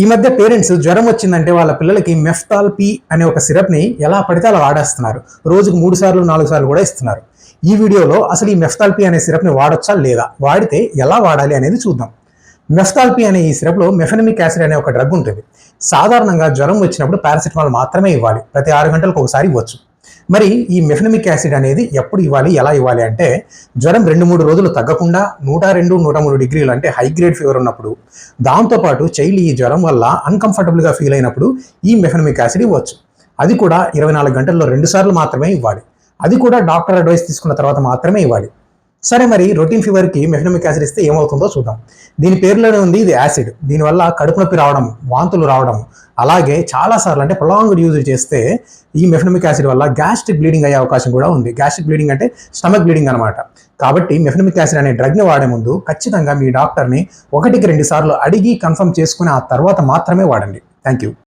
ఈ మధ్య పేరెంట్స్ జ్వరం వచ్చిందంటే వాళ్ళ పిల్లలకి మెఫ్టాల్ పి అనే ఒక సిరప్ని ఎలా పడితే అలా వాడేస్తున్నారు. రోజుకు మూడు సార్లు నాలుగు సార్లు కూడా ఇస్తున్నారు. ఈ వీడియోలో అసలు ఈ మెఫ్టాల్ పి అనే సిరప్ని వాడొచ్చా లేదా? వాడితే ఎలా వాడాలి అనేది చూద్దాం. మెఫ్టాల్పి అనే ఈ సిరప్లో మెఫెనమిక్ యాసిడ్ అనే ఒక డ్రగ్ ఉంటుంది. సాధారణంగా జ్వరం వచ్చినప్పుడు పారాసిటమాల్ మాత్రమే ఇవ్వాలి. ప్రతి ఆరు గంటలకు ఒకసారి ఇవ్వచ్చు. మరి ఈ మెఫెనమిక్ యాసిడ్ అనేది ఎప్పుడు ఇవ్వాలి ఎలా ఇవ్వాలి అంటే జ్వరం రెండు మూడు రోజులు తగ్గకుండా నూట రెండు నూట మూడు డిగ్రీలు అంటే హై గ్రేడ్ ఫీవర్ ఉన్నప్పుడు దాంతోపాటు చైల్డ్ ఈ జ్వరం వల్ల అన్కంఫర్టబుల్గా ఫీల్ అయినప్పుడు ఈ మెఫెనమిక్ యాసిడ్ ఇవ్వచ్చు. అది కూడా ఇరవై నాలుగు గంటల్లో రెండు సార్లు మాత్రమే ఇవ్వాలి. అది కూడా డాక్టర్ అడ్వైస్ తీసుకున్న తర్వాత మాత్రమే ఇవ్వాలి. సరే మరి రొటీన్ ఫీవర్కి మెఫినమిక్ యాసిడ్ ఇస్తే ఏమవుతుందో చూద్దాం. దీని పేరులోనే ఉంది ఇది యాసిడ్. దీనివల్ల కడుపు నొప్పి రావడం వాంతులు రావడం అలాగే చాలాసార్లు అంటే ప్రొలాంగ్డ్ యూజ్ చేస్తే ఈ మెఫినమిక్ యాసిడ్ వల్ల గ్యాస్ట్రిక్ బ్లీడింగ్ అయ్యే అవకాశం కూడా ఉంది. గ్యాస్ట్రిక్ బ్లీడింగ్ అంటే స్టమక్ బ్లీడింగ్ అనమాట కాబట్టి మెఫినమిక్ యాసిడ్ అనే డ్రగ్ని వాడే ముందు ఖచ్చితంగా మీ డాక్టర్ని ఒకటికి రెండు సార్లు అడిగి కన్ఫర్మ్ చేసుకుని ఆ తర్వాత మాత్రమే వాడండి. Thank you